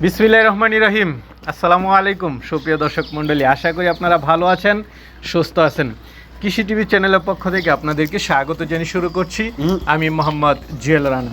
বিসমিল্লাহ রহমানি রহিম। আসসালামু আলাইকুম সুপ্রিয় দর্শক মণ্ডলী। আশা করি আপনারা ভালো আছেন সুস্থ আছেন। কৃষি টিভি চ্যানেলের পক্ষ থেকে আপনাদেরকে স্বাগত জানিয়ে শুরু করছি। আমি মোহাম্মদ জুয়েল রানা।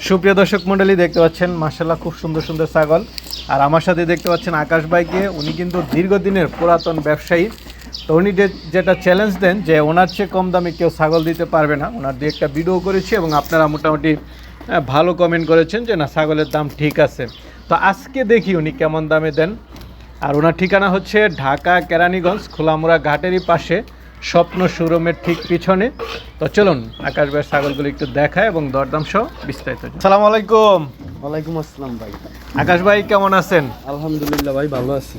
সুপ্রিয় দর্শক মণ্ডলী দেখতে পাচ্ছেন মার্শাল্লাহ খুব সুন্দর সুন্দর ছাগল। আর আমার সাথে দেখতে পাচ্ছেন আকাশ ভাইকে। উনি কিন্তু দীর্ঘদিনের পুরাতন ব্যবসায়ী। তো উনি যে- যেটা চ্যালেঞ্জ দেন যে ওনার চেয়ে কম দামে কেউ ছাগল দিতে পারবে না। ওনার দিয়ে একটা ভিডিও করেছি এবং আপনারা মোটামুটি ভালো কমেন্ট করেছেন যে না ছাগলের দাম ঠিক আছে। তো আজকে দেখি উনি কেমন দামে দেন। আর ওনার ঠিকানা হচ্ছে ঢাকা কেরানীগঞ্জ খোলামুড়া ঘাটেরই পাশে স্বপ্ন শোরুমের ঠিক পিছনে। তো চলুন আকাশ ভাইয়ের ছাগলগুলো একটু দেখায় এবং দরদাম সহ বিস্তারিত সালাম আলাইকুম। ওয়ালাইকুম আসসালাম ভাই। আকাশ ভাই কেমন আছেন? আলহামদুলিল্লাহ ভাই ভালো আছি।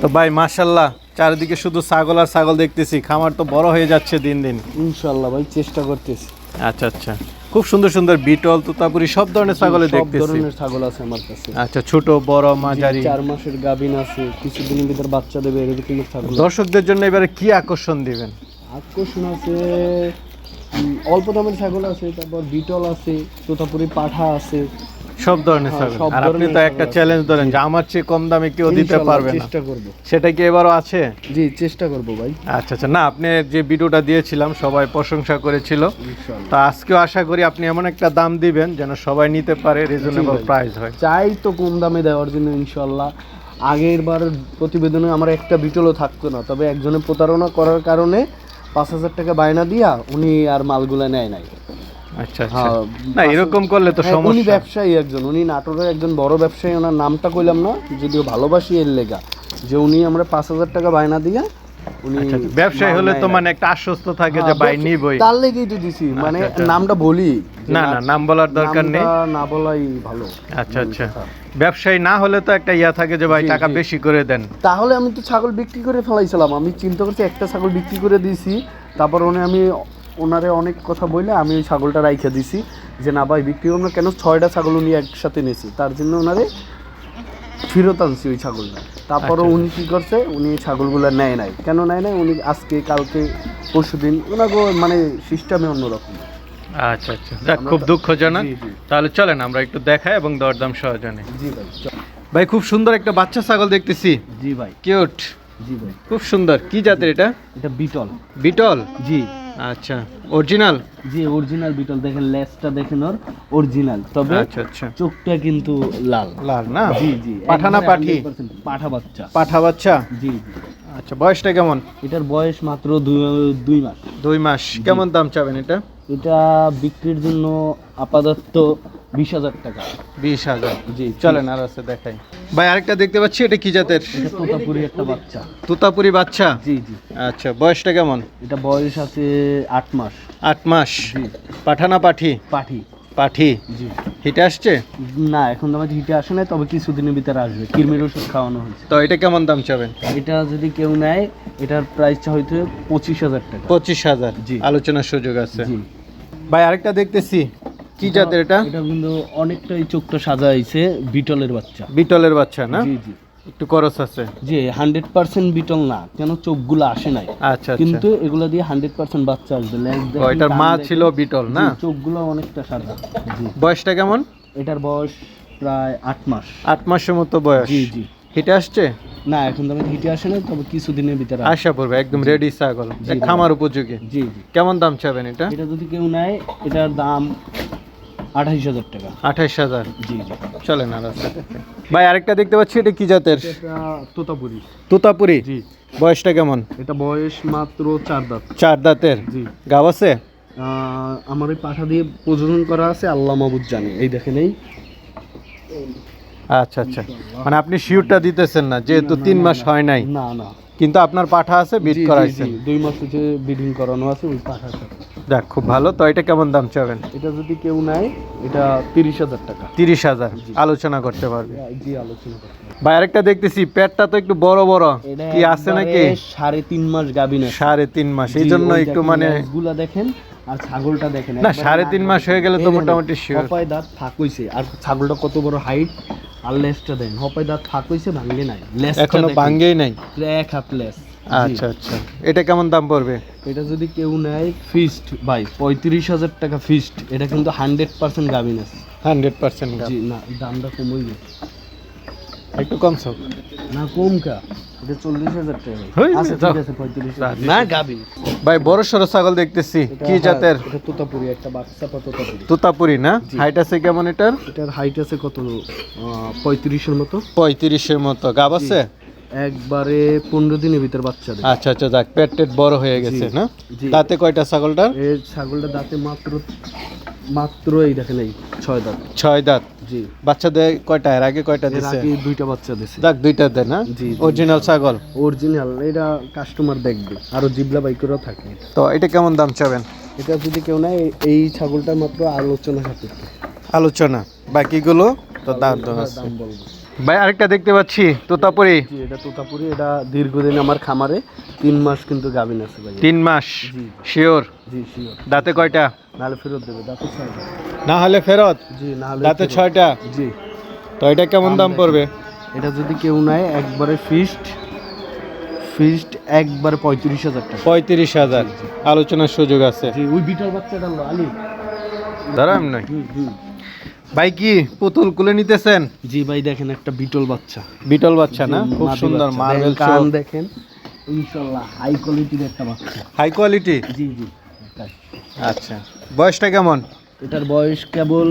তো ভাই মাশাল্লাহ চারিদিকে শুধু ছাগল আর ছাগল দেখতেছি। খামার তো বড় হয়ে যাচ্ছে দিন দিন। ইনশাল্লাহ ভাই চেষ্টা করতেছি। আচ্ছা আচ্ছা। খুব সুন্দর সুন্দর বিটল তোতাপুরি সব ধরনের ছাগলে সব ধরনের ছাগল আছে আমার কাছে। আচ্ছা ছোট বড় মাঝারি। চার মাসের গাবিন আছে কিছুদিনের ভিতর বাচ্চা দেবে এরকম ছাগল দর্শকদের জন্য এবারে কি আকর্ষণ দিবেন? আকর্ষণ আছে অল্প দামের ছাগল আছে তারপর বিটল আছে তোতাপুরি পাঠা আছে সব ধরনের হ্যাঁ, ছাগল। আর আপনি তো একটা চ্যালেঞ্জ ধরেন যে আমার চেয়ে কম দামে কেউ দিতে পারবে না। চেষ্টা করব। সেটা কি এবারও আছে? জি চেষ্টা করব ভাই। আচ্ছা আচ্ছা। না আপনি যে ভিডিওটা দিয়েছিলাম সবাই প্রশংসা করেছিল। তো আজকেও আশা করি আপনি এমন একটা দাম দিবেন যেন সবাই নিতে পারে রিজনেবল। প্রাইস হয়। চাই তো কম দামে দেওয়ার জন্য ইনশাল্লাহ। আগের বার প্রতিবেদনে আমার একটা বিটলও থাকতো না তবে একজনে প্রতারণা করার কারণে পাঁচ হাজার টাকা বায়না দিয়া উনি আর মালগুলা নেয় নাই। আচ্ছা না এরকম করলে তো উনি ব্যবসায়ী একজন উনি নাটোরের একজন বড় ব্যবসায়ী ওনার নামটা কইলাম না যদিও ভালোবাসি এর লেগা। যে উনি আমরা পাঁচ হাজার টাকা বায়না দিয়া উনি। ব্যবসায়ী হলে তো মানে একটা আশ্বস্ত থাকে যে ভাই নিবই। তার লেগেই তো দিছি মানে। নামটা বলি না না নাম বলার দরকার নেই। না বলাই ভালো। আচ্ছা আচ্ছা। ব্যবসায়ী না হলে তো একটা ইয়া থাকে যে ভাই টাকা বেশি করে দেন। তাহলে আমি তো ছাগল বিক্রি করে ফেলাইছিলাম আমি চিন্তা করছি একটা ছাগল বিক্রি করে দিয়েছি তারপর উনি আমি ওনারে অনেক কথা বলে আমি ওই ছাগলটা রাইখে দিছি যে না ভাই বিক্রি করব কেন? ছয়টা ছাগল উনি একসাথে নিয়েছি। তার জন্য ওনারে ফেরত আনছি ওই ছাগলটা। তারপরও আচ্ছা, উনি কি করছে? উনি ছাগলগুলো নেয় নাই। কেন নেয় নাই? উনি আজকে কালকে পরশু দিন ওনাকে মানে সিস্টেমে অন্যরকম। আচ্ছা আচ্ছা। যাক খুব দুঃখজনক। তাহলে চলেন আমরা একটু দেখাই এবং দরদাম সহজনে জি ভাই ভাই খুব সুন্দর একটা বাচ্চা ছাগল দেখতেছি। জি ভাই। কিউট। জি ভাই। খুব সুন্দর। কি জাতের এটা? এটা বিটল। বিটল? জি। আচ্ছা অরিজিনাল জি অরিজিনাল বিটল দেখেন লেসটা দেখেন ওর অরিজিনাল তবে আচ্ছা আচ্ছা। চোখটা কিন্তু লাল। লাল না? জি জি পাঠানা পাঠি? পাঠা বাচ্চা। পাঠা বাচ্চা? জি জি। আচ্ছা বয়সটা কেমন? এটার বয়স মাত্র দুই মাস। দুই মাস। কেমন দাম চাবেন এটা? এটা বিক্রির জন্য আপাতত বিশ হাজার টাকা। বিশ হাজার। জি চলেন আর আছে দেখাই। ভাই আরেকটা দেখতে পাচ্ছি এটা কি জাতের? তোতাপুরি একটা বাচ্চা। তুতাপুরি বাচ্চা? জি জি। আচ্ছা বয়সটা কেমন? এটা বয়স আছে আট মাস। আট মাস। পাঠানা পাঠি পাঠি? পাঠি। জি। হিটে আসছে? না এখন তো আমার হিটে আসে না তবে কিছুদিনের ভিতরে আসবে। কৃমির ওষুধ খাওয়ানো হয়েছে। তো এটা কেমন দাম চাবেন? এটা যদি কেউ নেয় এটার প্রাইসটা হয়তো পঁচিশ হাজার টাকা। পঁচিশ হাজার। জি। আলোচনার সুযোগ আছে। জি। ভাই আরেকটা দেখতেছি। কি জাতের এটা? এটা কিন্তু অনেকটাই চোখটা সাজা হয়েছে বিটলের বাচ্চা। বিটলের বাচ্চা না? জি জি। একটু করস আছে। জি হান্ড্রেড পার্সেন্ট বিটল না কেন চোখগুলো আসে নাই। আচ্ছা আচ্ছা। কিন্তু এগুলো দিয়ে হান্ড্রেড পার্সেন্ট বাচ্চা আসবে। এটার মা ছিল বিটল না? চোখগুলো অনেকটা সাদা জি। বয়সটা কেমন? এটার বয়স প্রায় আট মাস। আট মাসের মতো বয়স। জি জি। হিটে আসছে? না এখন তো হিটে আসে না তবে কিছুদিনের ভিতরে আশা পড়বে একদম রেডি ছাগল খামার উপযোগী। জি জি। কেমন দাম চাবেন এটা? এটা যদি কেউ নেয় এটার দাম আঠাইশ হাজার টাকা। আঠাইশ হাজার? জি জি। চলেন আর ভাই আরেকটা দেখতে পাচ্ছি এটা কি জাতের? এটা তোতাপুরি। জি। বয়সটা কেমন? এটা বয়স মাত্র চার দাঁত। চার দাঁতের? জি। গাব আছে? আমার এই পাঠা দিয়ে প্রযোজন করা আছে আল্লাহ মাবুদ জানে। এই দেখেন এই। আচ্ছা আচ্ছা। মানে আপনি শিউরটা দিতেছেন না যেহেতু তিন মাস হয় নাই। না না। কিন্তু আপনার পাঠা আছে বিট করাইছেন। দুই মাস হচ্ছে ব্রিডিং করানো আছে ওই পাঠাটা যাক খুব ভালো। তো এটা কেমন দাম চাবেন? এটা যদি কেউ নেয় এটা তিরিশ হাজার টাকা। তিরিশ হাজার। আলোচনা করতে পারবে। জি আলোচনা করতে। ভাই আরেকটা দেখতেছি পেটটা তো একটু বড় বড়। কি আছে নাকি? সাড়ে তিন মাস গাবিন সাড়ে তিন মাস। এই জন্য একটু মানে লেজগুলা দেখেন আর ছাগলটা দেখেন। না সাড়ে তিন মাস হয়ে গেলে তো মোটামুটি শিওর দাঁত ফাঁক হইছে। আর ছাগলটা কত বড় হাইট আর লেসটা দেন। হপাই দাঁত ফাঁক হইছে ভাঙলে নাই। লেস এখনও ভাঙ্গেই নাই? এক হাত লেস আচ্ছা আচ্ছা। এটা কেমন দাম পড়বে? এটা যদি কেউ নেয় ফিস্ট ভাই পঁয়ত্রিশ হাজার টাকা ফিস্ট এটা কিন্তু হান্ড্রেড পার্সেন্ট গাভিন আছে। হান্ড্রেড পার্সেন্ট জি না দামটা কমই গেছে। একটু কমছো না কম কা। এটা চল্লিশ হাজার টাকা। আচ্ছা ঠিক আছে পঁয়ত্রিশ না গাবি। ভাই বড় সড়ো ছাগল দেখতেছি। কি হ্যাঁ, জাতের? এটা তোতাপুরি একটা বাচ্চা পা তোতাপুরি। তুতাপুরি না? হাইট আছে কেমন এটার? এটার হাইট আছে কত পঁয়ত্রিশের মতো। পঁয়ত্রিশের মতো। গাব আছে? একবারে পনেরো দিনের ভিতর বাচ্চা দেবে। আচ্ছা আচ্ছা যাক পেট টেট বড় হয়ে গেছে না? দাঁতে কয়টা ছাগলটার? এই ছাগলটা দাঁতে মাত্র মাত্র এই দেখেন এই ছয় দাঁত। ছয় দাঁত? জি। বাচ্চা দেয় কয়টা? এর আগে কয়টা এর দিছে? আগে দুইটা বাচ্চা দিছে। যাক দুইটা দেয় না? জি। অরিজিনাল ছাগল? অরিজিনাল এটা কাস্টমার দেখবে আরও জিবলা বাইকেরও থাকে। তো এটা কেমন দাম চাবেন? এটা যদি কেউ নেয় এই ছাগলটা মাত্র আলোচনা সাপেক্ষে আলোচনা। বাকিগুলো তো দাম দাম বলব। ভাই আরেকটা দেখতে পাচ্ছি তোতাপুরি। এটা তোতাপুরি এটা দীর্ঘদিন আমার খামারে তিন মাস কিন্তু গাভিন আছে ভাই। তিন মাস? জি শিওর জি শিওর দাঁতে কয়টা? নাহলে ফেরত দেবে দাঁতে ছয় দাঁত। না হলে ফেরত? জি না হলে দাঁতে ছয়টা? জি। তো এটা কেমন দাম পড়বে? এটা যদি কেউ নেয় একবারে ফিস্ট ফিস্ট একবার পঁয়ত্রিশ হাজার টাকা। পঁয়ত্রিশ হাজার। আলোচনার সুযোগ আছে। জি ওই বিটল বাচ্চাটা আলি। দাঁড়াম হুম। ভাই কি পুতুল কুলে নিতেছেন? জি ভাই দেখেন একটা বিটল বাচ্চা। বিটল বাচ্চা না? খুব সুন্দর। মার্বেল দেখেন, কান দেখেন। ইনশাল্লাহ হাই কোয়ালিটির একটা বাচ্চা। হাই কোয়ালিটি জি জি। আচ্ছা। বয়সটা কেমন? এটার বয়স কেবল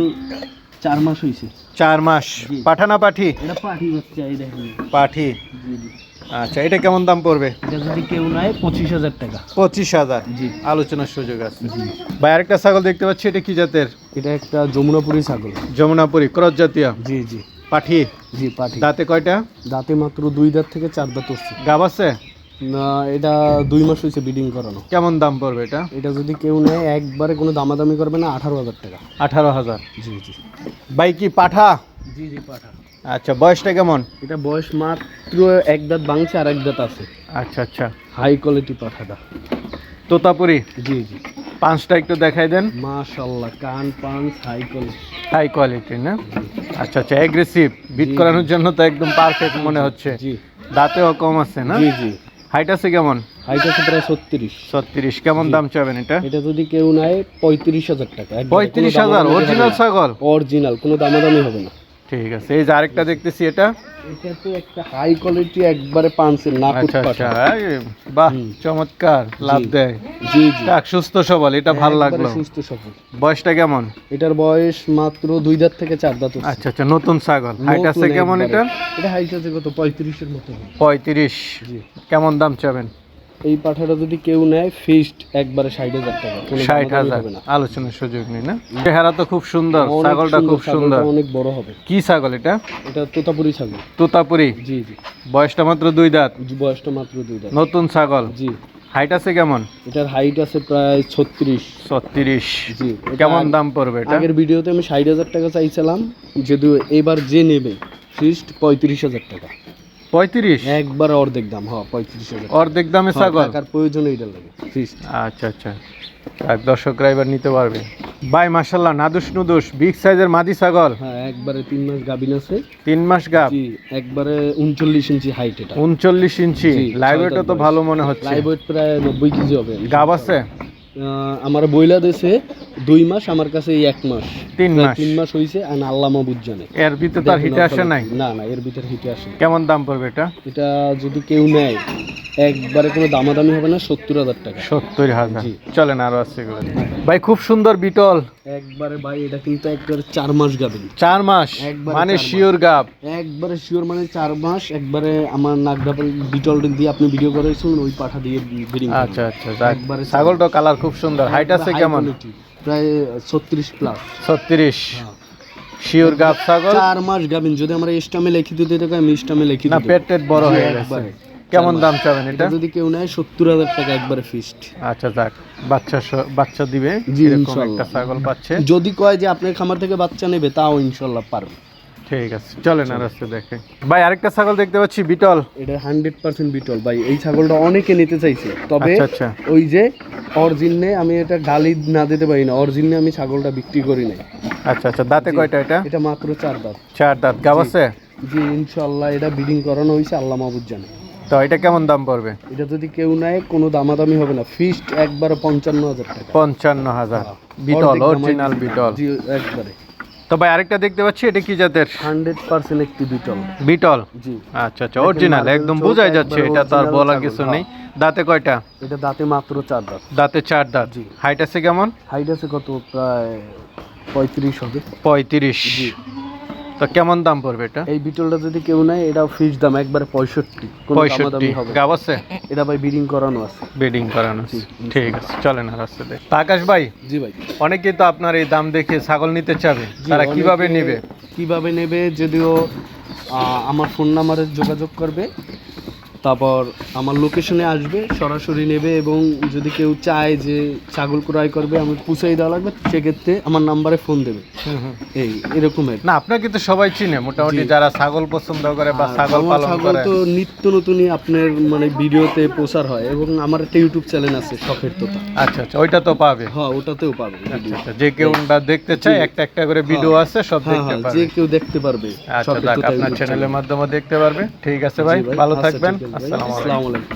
চার মাস হয়েছে চার মাস। পাঠানা পাঠি? এটা পাঠি বাচ্চা এই দেখেন। পাঠি। জি জি। আচ্ছা এটা কেমন দাম পড়বে? এটা যদি কেউ নেয় পঁচিশ হাজার টাকা। পঁচিশ হাজার। জি। আলোচনার সুযোগ আছে। ভাই আরেকটা ছাগল দেখতে পাচ্ছি এটা কি জাতের? এটা একটা যমুনাপুরি ছাগল। যমুনাপুরি ক্রস জাতীয়? জি জি। পাঠি? জি পাঠি। দাঁতে কয়টা? দাঁতে মাত্র দুই দাঁত থেকে চার দাঁত উঠছে। গাব আছে? না এটা দুই মাস হয়েছে বিডিং করানো। কেমন দাম পড়বে এটা? এটা যদি কেউ নেয় একবারে কোনো দামাদামি করবে না আঠারো হাজার টাকা। আঠারো হাজার। জি জি। ভাই কি পাঠা? জি জি পাঠা। আচ্ছা বয়সটা কেমন? এটা বয়স মাত্র এক দাঁত ভাঙছে আর এক দাঁত আছে। আচ্ছা আচ্ছা। হাই কোয়ালিটি পাঠাটা তোতাপুরি? জি জি। পাঁচটা একটু দেখাই দেন। মাশাল্লাহ কান punch high quality high quality না? আচ্ছা আচ্ছা অ্যাগ্রেসিভ বিট করানোর জন্য তো একদম পারফেক্ট মনে হচ্ছে। জি। দাঁতেও কম আছে না? জি জি। হাইট আছে কেমন? হাইট আছে প্রায় ছত্রিশ। ছত্রিশ কেমন দাম চাবেন এটা? এটা যদি কেউ নেয় পঁয়ত্রিশ হাজার টাকা পঁয়ত্রিশ হাজার অরিজিনাল ছাগল? অরিজিনাল কোনো দামাদামি হবে না। ঠিক আছে এই যে আরেকটা দেখতেছি এটা। এটা তো একটা হাই কোয়ালিটি একবারে পাঞ্চের নাকুট আচ্ছা আচ্ছা বাহ চমৎকার লাভ দেয়। জি জি। সুস্থ সবল এটা ভালো লাগল। সুস্থ সফল বয়সটা কেমন? এটার বয়স মাত্র দুই দাঁত থেকে চার দাঁত আচ্ছা আচ্ছা নতুন ছাগল। হাইট আছে কেমন এটা এটা হাইট আছে কত? পঁয়ত্রিশের মতো পঁয়ত্রিশ। কেমন দাম চাবেন? এই পাঠাটা যদি কেউ নেয় ফিস্ট একবারে ষাট হাজার টাকা। ষাট হাজার। আলোচনার সুযোগ নেই না? চেহারা তো খুব সুন্দর ছাগলটা খুব সুন্দর। অনেক বড় হবে। কি ছাগল এটা? এটা তোতাপুরি ছাগল। তোতাপুরি? জি জি। বয়সটা মাত্র দুই দাঁত? বয়সটা মাত্র দুই দাঁত। নতুন ছাগল? জি। হাইট আছে কেমন? এটার হাইট আছে প্রায় ছত্রিশ। ছত্রিশ। জি কেমন দাম পড়বে এটা? আগের ভিডিওতে আমি ষাট হাজার টাকা চাইছিলাম যদিও এবার যে নেবে ফিস্ট পঁয়ত্রিশ হাজার টাকা। পঁয়ত্রিশ? একবার অর্ধেক দাম হ্যাঁ পঁয়ত্রিশ অর্ধেক দামে ছাগল? টাকার প্রয়োজন এইটা লাগে। আচ্ছা আচ্ছা। এক দর্শকরা এবার নিতে পারবে। বাই মাসাল্লাহ নাদুস নুদুস বিগ সাইজের মাদি ছাগল। হ্যাঁ একবারে তিন মাস গাবিন আছে। তিন মাস জি একবারে উনচল্লিশ ইঞ্চি হাইট এটা। উনচল্লিশ ইঞ্চি? লাইভ ওয়েটও তো ভালো মনে হচ্ছে। লাইভ ওয়েট প্রায় নব্বই কেজি হবে। গাব আছে? আমার বইলা দেশে দুই মাস আমার কাছে এই এক মাস। তিন মাস। তিন মাস হয়েছে আর আল্লাহ মাহবুদ জানে এর ভিতরে তার হিটে আসে নাই? না না এর ভিতরে হিটে আসে কেমন দাম পড়বে এটা? এটা যদি কেউ নেয় একবারে কোনো দামাদামি হবে না সত্তর হাজার টাকা। সত্তর হাজার। চলেন আরও আছে এগুলো। ভাই খুব সুন্দর বিটল। একবারে ভাই এটা কিন্তু একবারে চার মাস গাবেন চার মাস? মানে শিওর গাপ একবারে শিওর মানে চার মাস একবারে আমার নাগডাপাল বিটল দিয়ে আপনি ভিডিও করেছেন ওই পাঠা দিয়ে আচ্ছা আচ্ছা। একবারে ছাগলটা কালার খুব সুন্দর। হাইট আছে কেমন? প্রায় ছত্রিশ প্লাস ছত্রিশ। শিওর গাপ ছাগল? চার মাস গাবিন যদি আমরা স্টামে লিখি দিতে কই আমি স্টামে লিখি না পেট টেট বড় হয়ে গেছে। কেমন দাম চাবেন এটা? যদি কেউ নেয় সত্তর হাজার টাকা একবারে ফিস্ট আচ্ছা যাক। বাচ্চা বাচ্চা দিবে। জি, একটা ছাগল পাচ্ছে। যদি কয় যে আপনার খামার থেকে বাচ্চা নেবে তাও ইনশাল্লাহ পারবে। ঠিক আছে চলেন আর আসতে দেখে। ভাই আরেকটা ছাগল দেখতে পাচ্ছি বিটল। এটা হান্ড্রেড পার্সেন্ট বিটল। ভাই এই ছাগলটা অনেকে নিতে চাইছে। তবে আচ্ছা আচ্ছা। ওই যে অরিজিনে আমি এটা গালি না দিতে পারি না অরিজিনে আমি ছাগলটা বিক্রি করি নাই। আচ্ছা আচ্ছা দাঁতে কয়টা এটা? এটা মাত্র চার দাঁত। চার দাঁত গাব আছে? জি ইনশাল্লাহ এটা বিডিং করানো হয়েছে আল্লাহ মাহবুদ জানে। তো এটা কেমন দাম পড়বে? এটা যদি কেউ নেয় কোনো দামাদামি হবে না। ফিস্ট একবারে পঞ্চান্ন হাজার টাকা। পঞ্চান্ন হাজার। Beetle original beetle. জি একবারে। তো ভাই আরেকটা দেখতে পাচ্ছি এটা কি জাতের? হান্ড্রেড পার্সেন্ট একটি বিটল। বিটল? জি। আচ্ছা আচ্ছা অরিজিনাল একদম বোঝাই যাচ্ছে এটা তো আর original বলার কিছু হ্যাঁ। নেই দাঁতে কয়টা? এটা দাঁতে মাত্র চার দাঁত। দাঁতে চার দাঁত। জি। হাইট আছে কেমন? হাইট আছে কত? প্রায় পঁয়ত্রিশ হবে। পঁয়ত্রিশ। তো কেমন দাম পড়বে এটা? এই বিটলটা যদি কেউ নেয় এটা ফিক্স দাম একবারে পঁয়ষট্টি। পঁয়ষট্টি। হবে না। গাব আছে? এটা ভাই বিডিং করানো আছে। বেডিং করানো আছে। ঠিক আছে চলেন আর রাস্তাতে আকাশ ভাই জি ভাই। অনেকেই তো আপনার এই দাম দেখে ছাগল নিতে চাবে। তারা কীভাবে নেবে? কীভাবে নেবে যদিও আমার ফোন নাম্বারে যোগাযোগ করবে। তারপর আমার লোকেশনে আসবে সরাসরি নেবে এবং যদি কেউ চায় যে ছাগল ক্রয় করবে আমি পুষাই দেওয়া লাগবে সেক্ষেত্রে আমার নাম্বারে ফোন দেবে। এই এরকমের। না আপনাকে তো সবাই চিনে মোটামুটি যারা ছাগল পছন্দ করে বা ছাগল পালন ছাগল তো নিত্য নতুনই আপনার মানে ভিডিওতে প্রচার হয় এবং আমার একটা ইউটিউব চ্যানেল আছে শখের তোতা। আচ্ছা আচ্ছা ওইটা তো পাবে। হ্যাঁ ওটাতেও পাবে আচ্ছা, যে কেউ দেখতে চায় একটা একটা করে ভিডিও আছে সব হ্যাঁ দেখতে হ্যাঁ যে কেউ দেখতে পারবে আচ্ছা আপনার চ্যানেলের মাধ্যমে দেখতে পারবে। ঠিক আছে ভাই ভালো আচ্ছা, থাকবেন। ঠিক আছে ভাই। আসসালামু আলাইকুম আসসালামু আলাইকুম